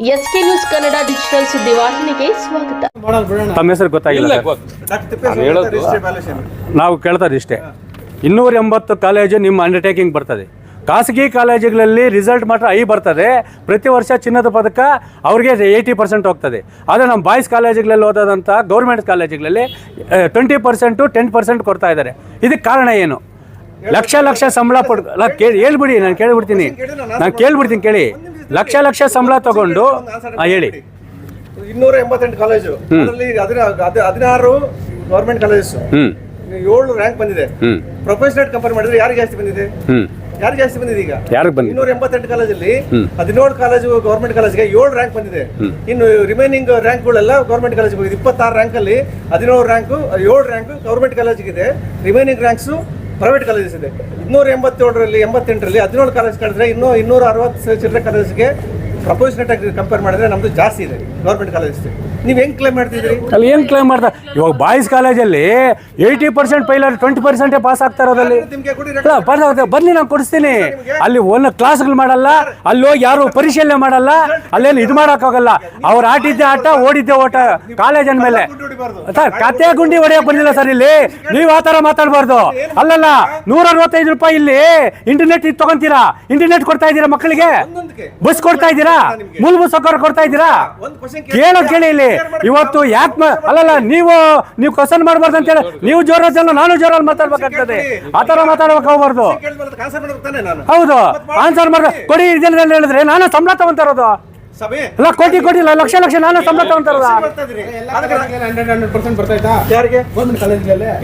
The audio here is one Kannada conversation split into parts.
ಎಸ್ಕೆ ನ್ಯೂಸ್ ಕನ್ನಡ ಡಿಜಿಟಲ್ ಸುದ್ದಿವಾಹಿನಿಗೆ ಸ್ವಾಗತ. ತಮ್ಮ ಹೆಸರು ಗೊತ್ತಾಗಿಲ್ಲ ನಾನು ಹೇಳೋದು- ನಾವು ಕೇಳ್ತಾರೆ ಇಷ್ಟೇ. ಇನ್ನೂರ ಎಂಬತ್ತು ಕಾಲೇಜು ನಿಮ್ಮ ಅಂಡರ್ಟೇಕಿಂಗ್ ಬರ್ತದೆ. ಖಾಸಗಿ ಕಾಲೇಜುಗಳಲ್ಲಿ ರಿಸಲ್ಟ್ ಮಾತ್ರ ಐ ಬರ್ತದೆ. ಪ್ರತಿ ವರ್ಷ ಚಿನ್ನದ ಪದಕ ಅವ್ರಿಗೆ ಏಯ್ಟಿ ಪರ್ಸೆಂಟ್ ಹೋಗ್ತದೆ. ಆದರೆ ನಮ್ಮ ಬಾಯ್ಸ್ ಕಾಲೇಜುಗಳಲ್ಲಿ ಓದೋದಂಥ ಗೌರ್ಮೆಂಟ್ ಕಾಲೇಜುಗಳಲ್ಲಿ ಟ್ವೆಂಟಿ ಪರ್ಸೆಂಟು ಟೆನ್ ಪರ್ಸೆಂಟ್ ಕೊಡ್ತಾ ಇದ್ದಾರೆ. ಇದಕ್ಕೆ ಕಾರಣ ಏನು? ಲಕ್ಷ ಲಕ್ಷ ಸಂಬಳ ಪಡ್ ಅಲ್ಲ ಕೇಳಿ ಹೇಳ್ಬಿಡಿ ನಾನು ಕೇಳ್ಬಿಡ್ತೀನಿ. ನಾನು ಕೇಳ್ಬಿಡ್ತೀನಿ ಕೇಳಿ. ಲಕ್ಷ ಲಕ್ಷ ಸಂಬಳ ತಗೊಂಡು ಹಾಂ ಹೇಳಿ. ಇನ್ನೂರ ಎಂಬತ್ತೆಂಟು ಕಾಲೇಜು ಅದರಲ್ಲಿ ಹದಿನ- ಹದಿ- ಹದಿನಾರು ಗೌರ್ಮೆಂಟ್ ಕಾಲೇಜಸ್ ಏಳು ರ್ಯಾಂಕ್ ಬಂದಿದೆ. ಪ್ರೊಫೆಷನಲ್ ಕಂಪೇರ್ ಮಾಡಿದ್ರೆ ಯಾರಿಗೆ ಜಾಸ್ತಿ ಬಂದಿದೆ? ಯಾರು ಯಾರಿಗೆ ಜಾಸ್ತಿ ಬಂದಿದೆ ಈಗ? ಯಾರಿಗೆ ಬಂದಿದೆ? ಇನ್ನೂರ ಎಂಬತ್ತೆಂಟು ಕಾಲೇಜಲ್ಲಿ ಹದಿನೇಳು ಕಾಲೇಜು ಗೌರ್ಮೆಂಟ್ ಕಾಲೇಜ್ಗೆ ಏಳು ರ್ಯಾಂಕ್ ಬಂದಿದೆ. ಇನ್ನು ರಿಮೈನಿಂಗ್ ರ್ಯಾಂಕ್ಗಳೆಲ್ಲ ಗೌರ್ಮೆಂಟ್ ಕಾಲೇಜ್ ಹೋಗಿದೆ. ಇಪ್ಪತ್ತಾರು ರ್ಯಾಂಕಲ್ಲಿ ಹದಿನೇಳು ರ್ಯಾಂಕು ಏಳು ರ್ಯಾಂಕ್ ಗೌರ್ಮೆಂಟ್ ಇದೆ ರಿಮೈನಿಂಗ್ ರ್ಯಾಂಕ್ಸು ಪ್ರೈವೇಟ್ ಕಾಲೇಜಸ್ ಇದೆ. ಇನ್ನೂರ ಎಂಬತ್ತೇಳರಲ್ಲಿ ಎಂಬತ್ತೆಂಟರಲ್ಲಿ ಹದಿನೇಳು ಕಾಲೇಜ್ ಕಳೆದ್ರೆ ಇನ್ನೂ ಇನ್ನೂರ ಅರವತ್ತು ಚಿಲ್ಲರೆ ಕಾಲೇಜ್ಗೆ ಪ್ರಪೋರ್ಷನೇಟ್ ಆಗಿ ಕಂಪೇರ್ ಮಾಡಿದ್ರೆ ನಮ್ದು ಜಾಸ್ತಿ ಇದೆ. ಗೌರ್ಮೆಂಟ್ ಕಾಲೇಜ್ ನೀವು ಹೆಂಗ್ ಕ್ಲೇಮ್ ಮಾಡ್ತಿದ್ರಿ ಅಲ್ಲಿ ಏನು ಕ್ಲೈಮ್ ಮಾಡ್ತಾರೆ ಇವಾಗ ಬಾಯ್ಸ್ ಕಾಲೇಜಲ್ಲಿ ಏಯ್ಟಿ ಪರ್ಸೆಂಟ್ ಪೈಲರ್ ಟ್ವೆಂಟಿ ಪರ್ಸೆಂಟೇ ಪಾಸ್ ಆಗ್ತಾರೆ ಅದರಲ್ಲಿ ನಿಮ್ಗೆ ಕೊಡಿ ಬನ್ನಿ ನಾನು ಕೊಡಿಸ್ತೀನಿ. ಅಲ್ಲಿ ಒಂದು ಕ್ಲಾಸ್ಗಳು ಮಾಡಲ್ಲ ಅಲ್ಲಿ ಹೋಗಿ ಯಾರು ಪರಿಶೀಲನೆ ಮಾಡಲ್ಲ ಅಲ್ಲೇನು ಇದು ಮಾಡೋಕ್ಕಾಗಲ್ಲ ಅವ್ರು ಆಟಿದ್ದೆ ಆಟ ಓಡಿದ್ದೆ ಓಟ ಕಾಲೇಜ್ ಅಂದಮೇಲೆ. ಸರ್ ಕತೆ ಗುಂಡಿ ಹೊಡೆಯಕ್ ಬಂದಿಲ್ಲ ಸರ್ ಇಲ್ಲಿ. ನೀವು ಆ ಥರ ಮಾತಾಡಬಾರ್ದು. ಅಲ್ಲಲ್ಲ ನೂರ ಅರವತ್ತೈದು ರೂಪಾಯಿ ಇಲ್ಲಿ ಇಂಟರ್ನೆಟ್ ಇದು ತಗೊಂತೀರಾ? ಇಂಟರ್ನೆಟ್ ಕೊಡ್ತಾ ಇದ್ದೀರಾ ಮಕ್ಕಳಿಗೆ? ಬಸ್ ಕೊಡ್ತಾ ಇದ್ದೀರಾ? ಮೂಲಭೂತ ಸೌಕರ್ಯ ಕೊಡ್ತಾ ಇದ್ದೀರಾ? ಕೇಳೋ. ಕೇಳಿ ಇಲ್ಲಿ. ಇವತ್ತು ಯಾಕೆ ಅಲ್ಲಲ್ಲ ನೀವು ನೀವು ಕ್ವಶನ್ ಮಾಡಬಾರ್ದು ಅಂತ ಹೇಳಿ ನೀವು ಜೋರಲ್ಲಿ ನಾನು ಜೋರಲ್ಲಿ ಮಾತಾಡ್ಬೇಕಾಗ್ತದೆ. ಆ ಥರ ಮಾತಾಡ್ಬೇಕು ಹೋಗ್ಬಾರ್ದು. ಆನ್ಸರ್ ಮಾಡ್ಬೇಕು ಹೌದು. ಆನ್ಸರ್ ಮಾಡ್ದೆ ಕೊಡಿ ಇದೆಲ್ಲ ಹೇಳಿದ್ರೆ. ನಾನು ಸಂಬಳ ತಗೊಂತ ಇರೋದು. ಸಭೆ. ಅಲ್ಲ ಕೋಟಿ ಕೋಟಿ ಇಲ್ಲ ಲಕ್ಷ ಲಕ್ಷ ನಾನು ಸಂಬಳ ತಗೊಂತಾರದ ಇರೋದು.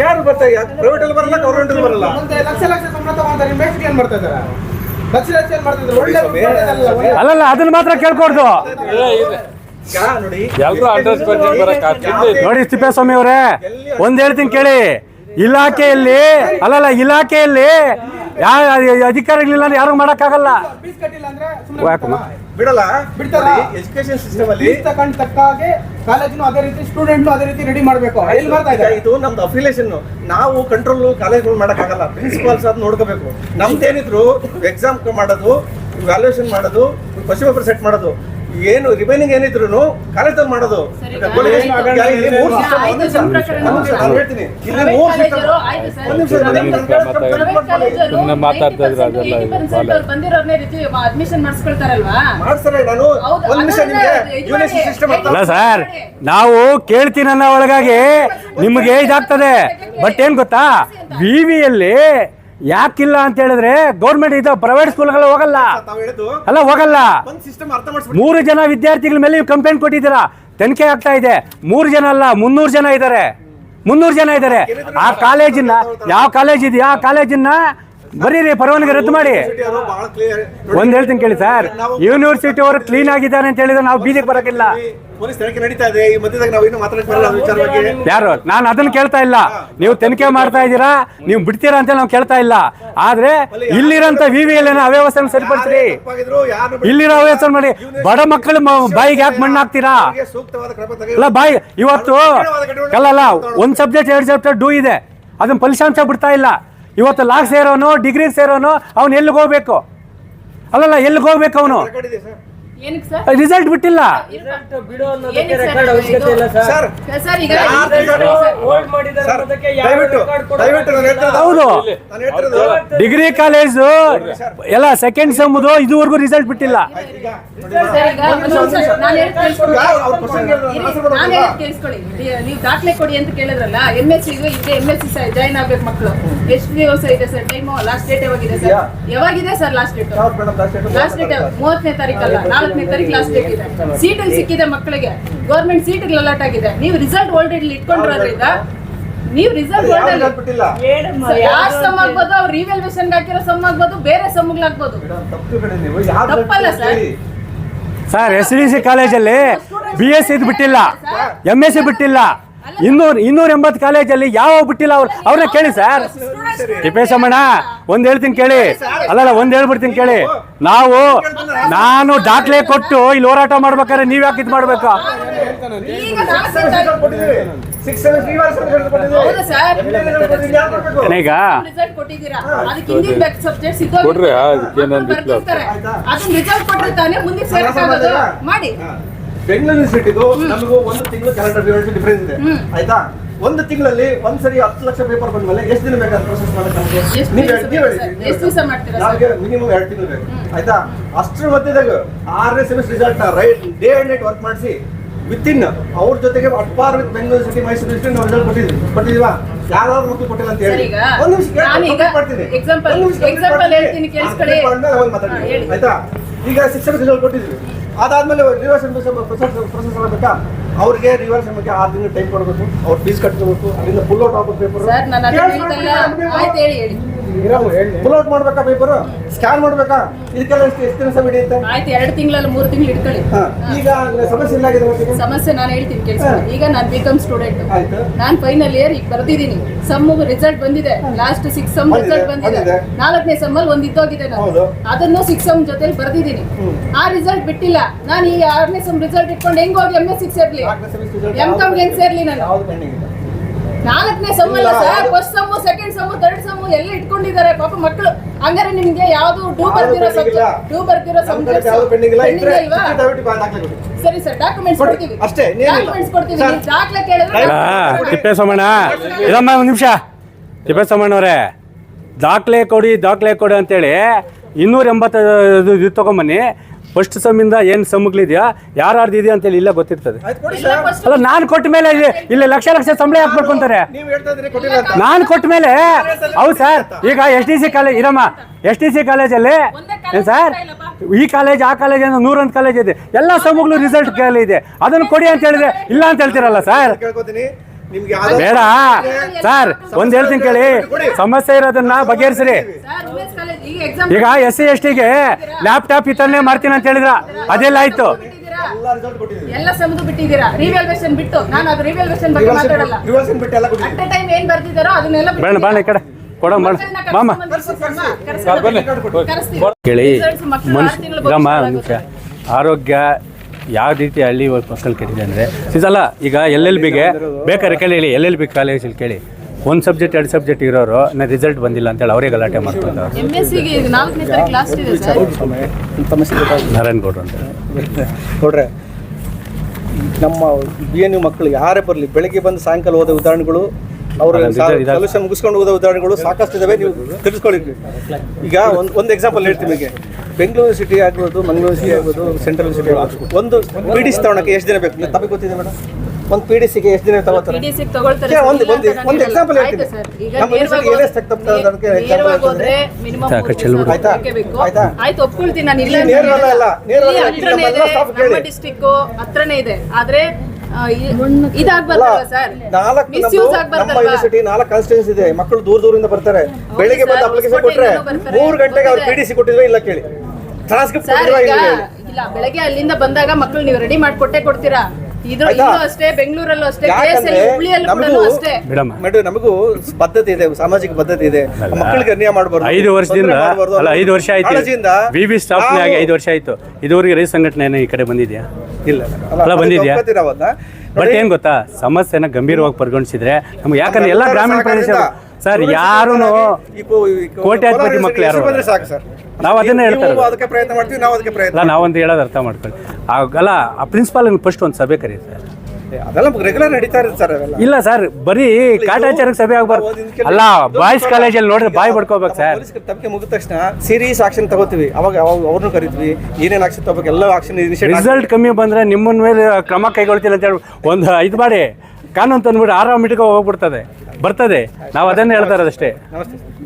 ಯಾರು ಬರ್ತಾ ಪ್ರೈವೇಟ್ ಅಲ್ಲಿ ಬರಲ್ಲ ಗೌರ್ಮೆಂಟ್ ಅಲ್ಲಿ ಬರಲ್ಲ? ಲಕ್ಷ ಲಕ್ಷ ಸಂಬಳ ತಗೊಂತಾರೆ ಮಾಡ್ತಾ ಇದ್ದಾರೆ? ಅಲ್ಲಲ್ಲ ಅದನ್ನ ಮಾತ್ರ ಕೇಳ್ಕೊಡ್ದು. ನೋಡಿ. ತಿಪ್ಪೇಸ್ವಾಮಿ ಅವರೇ ಒಂದ್ ಹೇಳ್ತೀನಿ ಕೇಳಿ. ಇಲಾಖೆಯಲ್ಲಿ ಅಲ್ಲಲ್ಲ ಇಲಾಖೆಯಲ್ಲಿ ಯಾರು ಅಧಿಕಾರಿಗಳಿಲ್ಲ ಅಂದ್ರೆ ಯಾರು ಮಾಡಕ್ಕಾಗಲ್ಲ. ಯಾಕಮ್ಮ? ಬಿಡಲ್ಲ? ಬಿಡ್ತಾರ? ಎಜುಕೇಶನ್ ಸಿಸ್ಟಮ್ ಅಲ್ಲಿ ತಕೊಂಡ್ ತಕ್ಕ ಹಾಗೆ ಕಾಲೇಜ್ನು ಅದೇ ರೀತಿ ಸ್ಟೂಡೆಂಟ್ ಅದೇ ರೀತಿ ರೆಡಿ ಮಾಡಬೇಕು. ಎಲ್ಲಿ ಬರ್ತಾ ಇದೆ ಇದು ನಮ್ದು ಅಫಿಲೇಷನ್ ನಾವು ಕಂಟ್ರೋಲ್ ಕಾಲೇಜ್ಗಳು ಮಾಡೋಕ್ಕಾಗಲ್ಲ. ಪ್ರಿನ್ಸಿಪಾಲ್ಸ್ ಅದು ನೋಡ್ಕೋಬೇಕು. ನಮ್ದೇನಿದ್ರು ಎಕ್ಸಾಮ್ ಮಾಡೋದು ವ್ಯಾಲ್ಯೂಯೇಷನ್ ಮಾಡೋದು ಕ್ವಶನ್ ಪೇಪರ್ ಸೆಟ್ ಮಾಡೋದು. ಏನು ರಿಮೈನಿಂಗ್ ಏನಿದ್ರು ಕಾಲೇಜಲ್ಲಿ ಮಾಡೋದು ಹೇಳ್ತೀನಿ. ಇಲ್ಲಿ ಮೂರ್ ಮಾತಾಡ್ತಾ ಇದ್ರು ಅದೆಲ್ಲ ನಾನು ಒಂದ್ ನಿಮಿಷ ನಿಮ್ಗೆ. ಸಿಸ್ಟಮ್ ಅಲ್ಲ ಸರ್ ನಾವು ಕೇಳ್ತೀನಿ ಅನ್ನೋ ಒಳಗಾಗಿ ನಿಮ್ಗೆ ಇದಾಗ್ತದೆ ಬಟ್ ಏನ್ ಗೊತ್ತಾ ವಿ ವಿಯಲ್ಲಿ ಯಾಕಿಲ್ಲ ಅಂತ ಹೇಳಿದ್ರೆ ಗೌರ್ಮೆಂಟ್ ಇದ್ದ ಪ್ರೈವೇಟ್ ಸ್ಕೂಲ್ಗಳು ಹೋಗಲ್ಲ. ಅಲ್ಲ ಹೋಗಲ್ಲ. ಮೂರು ಜನ ವಿದ್ಯಾರ್ಥಿಗಳ ಮೇಲೆ ನೀವು ಕಂಪ್ಲೇಂಟ್ ಕೊಟ್ಟಿದ್ದೀರಾ? ತನಿಖೆ ಆಗ್ತಾ ಇದೆ. ಮೂರು ಜನ ಅಲ್ಲ ಮುನ್ನೂರು ಜನ ಇದ್ದಾರೆ. ಮುನ್ನೂರು ಜನ ಇದ್ದಾರೆ. ಆ ಕಾಲೇಜಿನ ಯಾವ ಕಾಲೇಜ್ ಇದೆಯಾ? ಆ ಕಾಲೇಜಿನ ಬರೀರಿ ಪರವಾನಗಿ ರದ್ದು ಮಾಡಿ. ಒಂದು ಒಂದ್ ಹೇಳ್ತೀನಿ ಕೇಳಿ ಸರ್. ಯೂನಿವರ್ಸಿಟಿ ಅವರು ಕ್ಲೀನ್ ಆಗಿದ್ದಾರೆ ಅಂತ ಹೇಳಿದ್ರೆ ನಾವು ಬೀದಿಗೆ ಬರಕಿಲ್ಲ ಪೊಲೀಸ್ ತನಿಖೆ ಈ ಮಧ್ಯದಾಗ ನಾವು ಇನ್ನೂ ಮಾತಾಡಕ್ ಬರಲ್ಲ ವಿಚಾರವಾಗಿ. ಯಾರು? ನಾನು ಅದನ್ನ ಕೇಳ್ತಾ ಇಲ್ಲ. ನೀವು ತನಿಖೆ ಮಾಡ್ತಾ ಇದ್ದೀರಾ? ನೀವು ಬಿಡ್ತೀರಾ ಅಂತ ನಾವು ಕೇಳ್ತಾ ಇಲ್ಲ. ಆದ್ರೆ ಇಲ್ಲಿರಂತ ವಿವಿಯಲ್ಲಿ ಅವ್ಯವಸ್ಥೆ ಸರಿಪಡಿಸ್ರಿ. ಇಲ್ಲಿರೋ ಅವ್ಯವಸ್ಥೆ ಮಾಡಿ. ಬಡ ಮಕ್ಕಳು ಬಾಯಿಗೆ ಯಾಕೆ ಮಣ್ಣು ಹಾಕ್ತೀರಾ? ಅಲ್ಲ ಬಾಯಿ ಇವತ್ತು ಅಲ್ಲಲ್ಲ ಒಂದ್ ಸಬ್ಜೆಕ್ಟ್ ಎರಡು ಸಬ್ಜೆಕ್ಟ್ ಡೂ ಇದೆ. ಅದನ್ನ ಫಲಿತಾಂಶ ಬಿಡ್ತಾ ಇಲ್ಲ. ಇವತ್ತು ಲಾಕ್ ಸೇರೋನು ಡಿಗ್ರಿ ಸೇರೋನು ಅವ್ನು ಎಲ್ಲಿಗೆ ಹೋಗ್ಬೇಕು? ಅಲ್ಲಲ್ಲ ಎಲ್ಲಿಗೆ ಹೋಗ್ಬೇಕು ಅವನು? ರಿಸಲ್ಟ್ ಬಿಟ್ಟಿಲ್ಲ. ಏನಕ್ಕೆ ಸರ್? ಸರ್. ಸರ್ ಈಗ ಯಾರ್ ಸರ್, ದಯವಿಟ್ಟು ದಯವಿಟ್ಟು ನಾನು ಹೇಳ್ತಿರೋದು ಹೌದು. ಡಿಗ್ರಿ ಕಾಲೇಜು ಎಲ್ಲ ಸೆಕೆಂಡ್ ಸೆಮ್ದು ಇದುವರೆಗೂ ರಿಸಲ್ಟ್ ಬಿಟ್ಟಿಲ್ಲ. ನೀವು ದಾಖಲೆ ಕೊಡಿ ಅಂತ ಕೇಳಿದ್ರಲ್ಲ ಎಂ ಎಸ್ ಸಿ ಇದೆ ಎಂ ಎಸ್ ಸಿ ಜಾಯ್ನ್ ಆಗ್ಬೇಕು ಮಕ್ಕಳು. ಎಷ್ಟು ದಿವಸ ಇದೆ ಸರ್ ಟೈಮ್ ಲಾಸ್ಟ್ ಡೇಟ್ ಯಾವಾಗಿದೆ sir? ಯಾವಾಗಿದೆ sir last date? Last date ಮೂವತ್ತನೇ ತಾರೀಕಲ್ಲ ನಾಲ್ಕನೇ ತಾರೀಕು ಲಾಸ್ಟ್ ಡೇಟ್ ಇದೆ ಸೀಟ್ ಸಿಕ್ಕಿದೆ ಮಕ್ಕಳಿಗೆ. ಗೌರ್ಮೆಂಟ್ ಸೀಟ್ ಅಲಾಟ್ ಆಗಿದೆ. ನೀವು ರಿಸಲ್ಟ್ ಆಲ್ರೆಡಿ ಇಟ್ಕೊಂಡಿರೋದ್ರಿಂದ ನೀವು ರಿಸಲ್ಟ್ ಯಾರ ಸಮ್ ಆಗ್ಬೋದು? ಅವ್ರು ರಿವ್ಯಾಲ್ಯೂಷನ್ ಹಾಕಿರೋ ಸಮ್ ಆಗ್ಬೋದು ಬೇರೆ ಸಮ್ಗಳಾಗ್ಬೋದು ತಪ್ಪಲ್ಲ sir. Sir S D C ಕಾಲೇಜಲ್ಲಿ ಬಿ ಎಸ್ ಇದು ಬಿಟ್ಟಿಲ್ಲ. ಎಂ ಎಸ್ ಸಿ ಬಿಟ್ಟಿಲ್ಲ. ಇನ್ನೂರ ಇನ್ನೂರ ಎಂಬತ್ತು ಕಾಲೇಜಲ್ಲಿ ಯಾವ ಬಿಟ್ಟಿಲ್ಲ ಅವ್ರು. ಅವ್ರನ್ನ ಕೇಳಿ ಸರ್. ತಿಪ್ಪೇಶಮ್ಮಣ್ಣ ಒಂದ್ ಹೇಳ್ತೀನಿ ಕೇಳಿ. ಅಲ್ಲಲ್ಲ ಒಂದ್ ಹೇಳ್ಬಿಡ್ತೀನಿ ಕೇಳಿ. ನಾವು ನಾನು ದಾಖಲೆ ಕೊಟ್ಟು ಇಲ್ಲಿ ಹೋರಾಟ ಮಾಡ್ಬೇಕಾದ್ರೆ ನೀವ್ ಯಾಕೆ ಇದು ಮಾಡ್ಬೇಕು? ಈಗ? ಕೊಡ್ರಿ, ಅದಕ್ಕೆ ಬರ್ತಿರ್ತಾರೆ ಅದನ್ನ ರಿಸಲ್ಟ್ ಕೊಟ್ರೆ ತಾನೇ ಮುಂದೆ ಸೇರಕ್ಕಾಗೋದು ಮಾಡಿ ಬೆಂಗಳೂರು ಯೂನಿವರ್ಸಿಟಿಗೂ ನಮಗೂ ಒಂದು ತಿಂಗಳು ಕ್ಯಾಲೆಂಡರ್ ಡಿಫರೆನ್ಸ್ ಇದೆ. ಆಯ್ತಾ? ಒಂದು ತಿಂಗಳಲ್ಲಿ ಒಂದ್ಸರಿ ಹತ್ತು ಲಕ್ಷ ಪೇಪರ್ ಬಂದ ಮೇಲೆ ಎಷ್ಟು ದಿನ ಬೇಕಾದ್ರೆ ಪ್ರೊಸೆಸ್ ಮಾಡಕ್ಕೆ ನಮ್ಗೆ? ಮಿನಿಮಮ್ ಎರಡು ತಿಂಗಳು ಬೇಕು. ಆಯ್ತಾ? ಅಷ್ಟ್ರ ಮಧ್ಯದಾಗ ಆರನೇ semester result right day and night work ಮಾಡಿಸಿ ವಿತ್ ಇನ್ ಅವ್ರ ಜೊತೆಗೆ ಅಟ್ಪಾರ್ with Bengaluru city Mysuru district ನಾವು ರಿಸಲ್ಟ್ ಕೊಟ್ಟಿದ್ವಿ ಕೊಟ್ಟಿದೀವಾ ಯಾರಾದ್ರೂ ಮಕ್ಕಳು ಕೊಟ್ಟಿಲ್ಲ ಅಂತ ಹೇಳಿ. ಒಂದು ನಿಮಿಷ ಮಾಡ್ತೀನಿ. ಕೇಳಿಸ್ಕೊಳ್ಳಿ. ಆಯ್ತಾ? ಈಗ ಶಿಕ್ಷಣ ರಿಸಲ್ಟ್ ಕೊಟ್ಟಿದ್ವಿ ಅದಾದ್ಮೇಲೆ ರಿವರ್ಸ್ ಪ್ರೊಸೆಸ್ ಆಗಬೇಕಾ? ಅವ್ರಿಗೆ ರಿವರ್ಸ್ ಬಗ್ಗೆ ಆರು ದಿನ ಟೈಮ್ ಕೊಡಬೇಕು. ಅವ್ರು ಫೀಸ್ ಕಟ್ಕೋಬೇಕು. ಅದರಿಂದ ಫುಲ್ ಔಟ್ ಆಗಬೇಕು ಪೇಪರ್ ಸರ್ ನಾನು ಅದನ್ನ ಹೇಳ್ತಲ್ಲ ಆಯ್ತು ಹೇಳಿ. ಹೇಳಿ ಫುಲ್ ಔಟ್ ಮಾಡ್ಬೇಕಾ ಪೇಪರ್ ಸ್ಕ್ಯಾನ್ ಮಾಡ್ಬೇಕಾ? ಇದಕ್ಕೆಲ್ಲ ಎಷ್ಟು ಎಷ್ಟು ದಿನ ಸಮಯ ಹಿಡಿಯುತ್ತೆ? ಆಯ್ತು ಎರಡು ತಿಂಗಳಲ್ಲಿ ಮೂರು ತಿಂಗಳು ಇಟ್ಕೊಳ್ಳಿ ಈಗ ಸಮಸ್ಯೆ ಇಲ್ಲ ಆಗಿದೆ ಸಮಸ್ಯೆ ನಾನು ಹೇಳ್ತೀನಿ ಕೆಲಸ ಈಗ ನಾನು ಬಿ ಕಾಮ್ ಸ್ಟೂಡೆಂಟ್ ಆಯ್ತು. ನಾನು ಫೈನಲ್ ಇಯರ್ ಈಗ ಬರ್ದಿದ್ದೀನಿ. ಸಮ್ ರಿಸಲ್ಟ್ ಬಂದಿದೆ. ಲಾಸ್ಟ್ ಸಿಕ್ಸ್ ಸಮ್ ಬಂದಿದೆ, ರಿಸಲ್ಟ್ ಬಂದಿದೆ. ನಾಲ್ಕನೇ ಸಮ್ ಅಲ್ಲಿ ಒಂದು ಇದ್ದೋಗಿದೆ ನಾನು. ಅದನ್ನು ಸಿಕ್ಸ್ ಸಮ್ ಜೊತೆಲಿ ಬರ್ದಿದ್ದೀನಿ. ಆ ರಿಸಲ್ಟ್ ಬಿಟ್ಟಿಲ್ಲ. ನಾನು ಈ ಆರನೇ ಸಮ್ ರಿಸಲ್ಟ್ ಇಟ್ಕೊಂಡು ಹೆಂಗ್ ಹೋಗಿ ಎಂ ಎಸ್ ಸಿಕ್ಸ್ ಸೇರ್ಲಿ ಎಂ ಕಾಮ್ ಹೆಂಗ್ ಸೇರ್ಲಿ ನಾನು? ನಾಲ್ಕನೇ ಸಮ್ ಅಲ್ಲ sir? First sem second sem third sem ಎಲ್ಲ ಇಟ್ಕೊಂಡಿದ್ದಾರೆ. ಪಾಪ ಮಕ್ಕಳು ಹಂಗಾರೆ ನಿಮ್ಗೆ ಯಾವ್ದು ಡೂ ಬರ್ತಿರೋ. ಸಬ್ಜೆಕ್ಟ್ ಡೂ ಬರ್ತಿರೋ ಸಬ್ಜೆಕ್ಟ್. ಸರಿ ಸರ್ ಡಾಕ್ಯುಮೆಂಟ್ಸ್ ಕೊಡಿ. ಕೊಡ್ತೀವಿ. ಅಷ್ಟೇ. ಡಾಕ್ಯುಮೆಂಟ್ಸ್ ಕೊಡ್ತೀವಿ. ದಾಖಲೆ ಕೇಳಿದ್ರೆ ತಿಪ್ಪೇಸ್ವಾಮಣ್ಣ ಇದಮ್ಮ ಒಂದು ನಿಮಿಷ. ತಿಪ್ಪೇಸ್ವಾಮಣ್ಣವ್ರೆ ದಾಖಲೆ ಕೊಡಿ ದಾಖಲೆ ಕೊಡಿ ಅಂತೇಳಿ ಇನ್ನೂರ ಎಂಬತ್ತು ಇದು ಇದು ತೊಗೊಂಬನ್ನಿ. ಫಸ್ಟ್ ಸಮ್ಮಿಂದ ಏನು ಸಮ್ಮಗ್ಲಿದೆಯಾ ಯಾರ್ಯಾರ್ದು ಇದೆಯಾ ಅಂತೇಳಿ ಇಲ್ಲ ಗೊತ್ತಿರ್ತದೆ. ಅಲ್ಲ ನಾನು ಕೊಟ್ಟ ಮೇಲೆ ಇಲ್ಲಿ- ಇಲ್ಲಿ ಲಕ್ಷ ಲಕ್ಷ ಸಂಬಳ ಹಾಕ್ಬೇಕು ಅಂತಾರೆ? ನೀವು ಹೇಳ್ತಾ ಕೊಟ್ಟಿಲ್ಲ ಅಂತ. ನಾನು ಕೊಟ್ಟ ಮೇಲೆ ಹೌದು ಸರ್. ಈಗ ಎಸ್ ಡಿ ಸಿ ಕಾಲೇಜ್ ಇರಮ್ಮ. ಎಸ್ ಡಿ ಸಿ ಕಾಲೇಜಲ್ಲಿ ಒಂದೇ ಏನು ಸರ್? ಈ ಕಾಲೇಜ್ ಆ ಕಾಲೇಜ್ ಅಂದ್ರೆ ನೂರೊಂದು ಕಾಲೇಜ್ ಇದೆ. ಎಲ್ಲ ಸಮಗ್ಲು ರಿಸಲ್ಟ್ ಕೇಳಿ ಇದೆ. ಅದನ್ನು ಕೊಡಿ ಅಂತ ಹೇಳಿದ್ರೆ ಇಲ್ಲ ಅಂತ ಹೇಳ್ತೀರಲ್ಲ ಸರ್? ಬೇಡ. ಸರ್ ಒಂದ್ ಹೇಳ್ತೀನಿ ಕೇಳಿ. ಸಮಸ್ಯೆ ಇರೋದನ್ನ ಬಗೆಹರಿಸ್ರಿ. ಈಗ ಎಸ್ ಸಿ ಎಸ್ ಟಿಗೆ ಲ್ಯಾಪ್ಟಾಪ್ ಇತರನೆ ಮಾಡ್ತೀನಿ ಅಂತ ಹೇಳಿದ್ರ ಅದೆಲ್ಲ ಆಯ್ತು? ಎಲ್ಲ ರಿಸಲ್ಟ್ ಕೊಟ್ಟಿದ್ದೀವಿ. ಎಲ್ಲ ಸಮದು ಬಿಟ್ಟಿದ್ದೀರಾ? ರಿವ್ಯಾಲ್ಯೂಯೇಷನ್ ಬಿಟ್ಟು. ನಾನು ಅದು ರಿವ್ಯಾಲ್ಯೂಯೇಷನ್ ಬಗ್ಗೆ ಮಾತಾಡಲ್ಲ. ರಿವರ್ಸ್ ಬಿಟ್ಟು ಎಲ್ಲ ಅಟ್ ಎ ಟೈಮ್ ಏನ್ ಬರ್ತಿದ್ದಾರೋ ಅದನ್ನೆಲ್ಲ ಬೇಡ ಬಾಣ ಈ ಕಡೆ. ಕೊಡ ಮಾಡ ಮಾಮ. ಸರ್, ಬನ್ನಿ. ಕೇಳಿ ಮನುಷ್ಯ ಆರೋಗ್ಯ ಯಾವ ರೀತಿ ಹಳ್ಳಿ ಮಕ್ಕಳು ಕೆಟ್ಟಿದೆ ಅಂದರೆ ಸಿಸಲ್ಲ ಈಗ ಎಲ್ ಎಲ್ ಬಿಗೆ ಬೇಕಾದ್ರೆ ಕೇಳಿ ಹೇಳಿ ಎಲ್ ಎಲ್ ಬಿ ಕಾಲೇಜಲ್ಲಿ ಕೇಳಿ. ಒಂದು ಸಬ್ಜೆಕ್ಟ್ ಎರಡು ಸಬ್ಜೆಕ್ಟ್ ಇರೋರು ನಾ ರಿಸಲ್ಟ್ ಬಂದಿಲ್ಲ ಅಂತೇಳಿ ಅವರೇ ಗಲಾಟೆ ಮಾಡ್ತಾರೆ ಎಂ ಎಸ್ ಸಿಗೆ ನಾಲ್ಕನೇ ತಾರೀಕು ಲಾಸ್ಟ್ ಇದೆ ಸರ್. ನಾರಾಯಣ ಗೌಡ್ರು ಅಂತ. ನೋಡ್ರೆ ನಮ್ಮ ಬಿ ಎನ್ ಯು ಮಕ್ಕಳು ಯಾರೇ ಬರಲಿ ಬೆಳಗ್ಗೆ ಬಂದು ಸಾಯಂಕಾಲ ಹೋದ ಉದಾಹರಣೆಗಳು ಅವರು ಸೊಲ್ಯೂಷನ್ ಮುಗಿಸ್ಕೊಂಡು ಹೋದ ಉದಾಹರಣೆಗಳು ಸಾಕಷ್ಟು ಇದಾವೆ ನೀವು ತಿಳಿಸ್ಕೊಳ್ಳಿ ಈಗ ಒಂದು ಒಂದು ಎಕ್ಸಾಂಪಲ್ ಹೇಳ್ತೀನಿ ನಿಮಗೆ. ಬೆಂಗಳೂರು ಸಿಟಿ ಆಗ್ಬೋದು ಮಂಗಳೂರು ಸಿಟಿ ಆಗ್ಬೋದು ಸೆಂಟ್ರಲ್ ಸಿಟಿ ಆಗ್ಬೋದು. ಒಂದು ಪಿ ಡಿ ಸಿ ತಗೊಳಕ್ಕೆ ಎಷ್ಟು ದಿನ ಬೇಕು? ತಮಗೆ ಗೊತ್ತಿದೆ ಮೇಡಮ್? ಒಂದು ಪಿ ಡಿ ಸಿಗೆ ಎಷ್ಟು ದಿನ ತಗೋತಾರೆ ತಗೊಳ್ತಾರೆ ಒಂದು- ಹೇಳ್ತೀನಿ. ಆಯ್ತು ಸರ್, ಈಗ ನಮ್ಮ ನೇರವಾಗಿ ಏನೇ ಅದಕ್ಕೆ ನೇರವಾಗಿ ಹೋದ್ರೆ ಆಯ್ತಾ? ಆಯ್ತಾ? ಆಯ್ತು ಒಪ್ಕೊಳ್ತೀನಿ ನಾನು ಇಲ್ಲ ನೇರವಲ್ಲ. ಅಲ್ಲ, ನೇರವಲ್ಲ. ಹತ್ರನೇ ಇದೆ, ನಮ್ಮ ಹತ್ರನೇ ಇದೆ. ಆದ್ರೆ ಯೂನಿವರ್ಸಿಟಿ ನಾಲ್ಕು ಕಾನ್ಸ್ಟಿಟ್ಯೂನ್ಸ್ ಇದೆ. ಮಕ್ಕಳು ದೂರ ದೂರಿಂದ ಬರ್ತಾರೆ. ಬೆಳಿಗ್ಗೆ ಬಂದು ಅಪ್ಲಿಕೇಶನ್ ಕೊಟ್ಟರೆ ಕೊಟ್ರೆ ಮೂರು ಗಂಟೆಗೆ ಅವ್ರು ಪಿ. ಡಿ ಸಿ ಕೊಟ್ಟಿದ್ವಿ ಇಲ್ಲ ಕೇಳಿ. ಟ್ರಾನ್ಸ್ಕ್ರಿಪ್ಟ್ ಇಲ್ಲ ಬೆಳಗ್ಗೆ ಅಲ್ಲಿಂದ ಬಂದಾಗ ಮಕ್ಕಳು ನೀವು ರೆಡಿ ಮಾಡಿ ಕೊಟ್ಟೆ ಕೊಡ್ತೀರಾ? ಇದ್ರ? ಅಷ್ಟೇ ಬೆಂಗಳೂರಲ್ಲೂ ಅಷ್ಟೇ ಹುಬ್ಳಿಯಲ್ಲೂ ನಮಗೂ ಅಷ್ಟೇ. ಬಿಡಮ್ಮ ಮೇಡಮ್ ನಮಗೂ ಪದ್ಧತಿ ಇದೆ ಸಾಮಾಜಿಕ ಪದ್ಧತಿ ಇದೆ. ಮಕ್ಕಳಿಗೆ ಅನ್ಯಾಯ ಮಾಡಬಾರ್ದು ಐದು ವರ್ಷದಿಂದ ಅಲ್ಲ ಐದು ವರ್ಷ ಆಯ್ತು. ವಿ ವಿ ಸ್ಟಾಫ್ ಆಗಿ ಐದು ವರ್ಷ ಆಯ್ತು. ಇದುವರೆಗೆ ರೈತ ಸಂಘಟನೆ ಏನೋ ಈ ಕಡೆ ಬಂದಿದ್ಯಾ? ಇಲ್ಲ ಅಲ್ಲ, ಬಂದಿದ್ಯಾ? ಬಟ್ ಏನ್ ಗೊತ್ತಾ? ಸಮಸ್ಯೆನ ಗಂಭೀರವಾಗಿ ಪರಿಗಣಿಸಿದ್ರೆ ನಮ್ಗೆ ಯಾಕಂದ್ರೆ ಎಲ್ಲ ಗ್ರಾಮೀಣ ಪ್ರದೇಶ ಸರ್ ಯಾರು ಕೋಟ್ಯಾಧಿಪತಿ ಮಕ್ಳು ಯಾರು ಸಾಕು ಸರ್. ನಾವು ಅದನ್ನ ಹೇಳ್ತಾರೆ ಅದಕ್ಕೆ ಪ್ರಯತ್ನ ಮಾಡ್ತೀವಿ ನಾವು ಅದಕ್ಕೆ ಪ್ರಯತ್ನ ಹೇಳೋದು ಅರ್ಥ ಮಾಡ್ಕೊಳ್ಳಿ. ಆಗಲ್ಲ ಆ ಪ್ರಿನ್ಸಿಪಾಲ್ ಫಸ್ಟ್ ಒಂದು ಸಭೆ ಕರಿ ಸರ್. ಅದೆಲ್ಲ ರೆಗ್ಯುಲರ್ ನಡೀತಾ ಇರುತ್ತೆ ಸರ್ ಇಲ್ಲ ಸರ್ ಬರೀ ಕಾಟಾಚಾರಕ್ಕೆ ಸಭೆ ಆಗ್ಬಾರ್ದು. ಅಲ್ಲ ಬಾಯ್ಸ್ ಕಾಲೇಜಲ್ಲಿ ನೋಡಿದ್ರೆ ಬಾಯ್ ಬಡ್ಕೋಬೇಕು ಸರ್. ತಮಗೆ ತಪ್ಪಿಗೆ ಮುಗಿದ ತಕ್ಷಣ ಸೀರಿಯಸ್ ಆಕ್ಷನ್ ತಗೋತೀವಿ. ಅವಾಗ ಅವಾಗ ಅವ್ರನ್ನೂ ಕರಿತೀವಿ. ಏನೇನು ಆಕ್ಷನ್ ತಗೋಬೇಕು ಎಲ್ಲ ಆಕ್ಷನ್ ರಿಸಲ್ಟ್ ಕಮ್ಮಿ ಬಂದ್ರೆ ನಿಮ್ಮನ್ನ ಮೇಲೆ ಕ್ರಮ ಕೈಗೊಳ್ತೀನಿ ಅಂತ ಹೇಳಿ ಒಂದು ಇದು ಮಾಡಿ ಕಾನೂನು ತಂದ್ಬಿಟ್ಟು ಆರಾಮ್ ಇಟ್ಕೋ ಹೋಗ್ಬಿಡ್ತದೆ. ಬರ್ತದೆ. ನಾವು ಅದನ್ನೇ ಹೇಳ್ತಾ ಇರೋದಷ್ಟೇ. ನಮಸ್ತೆ.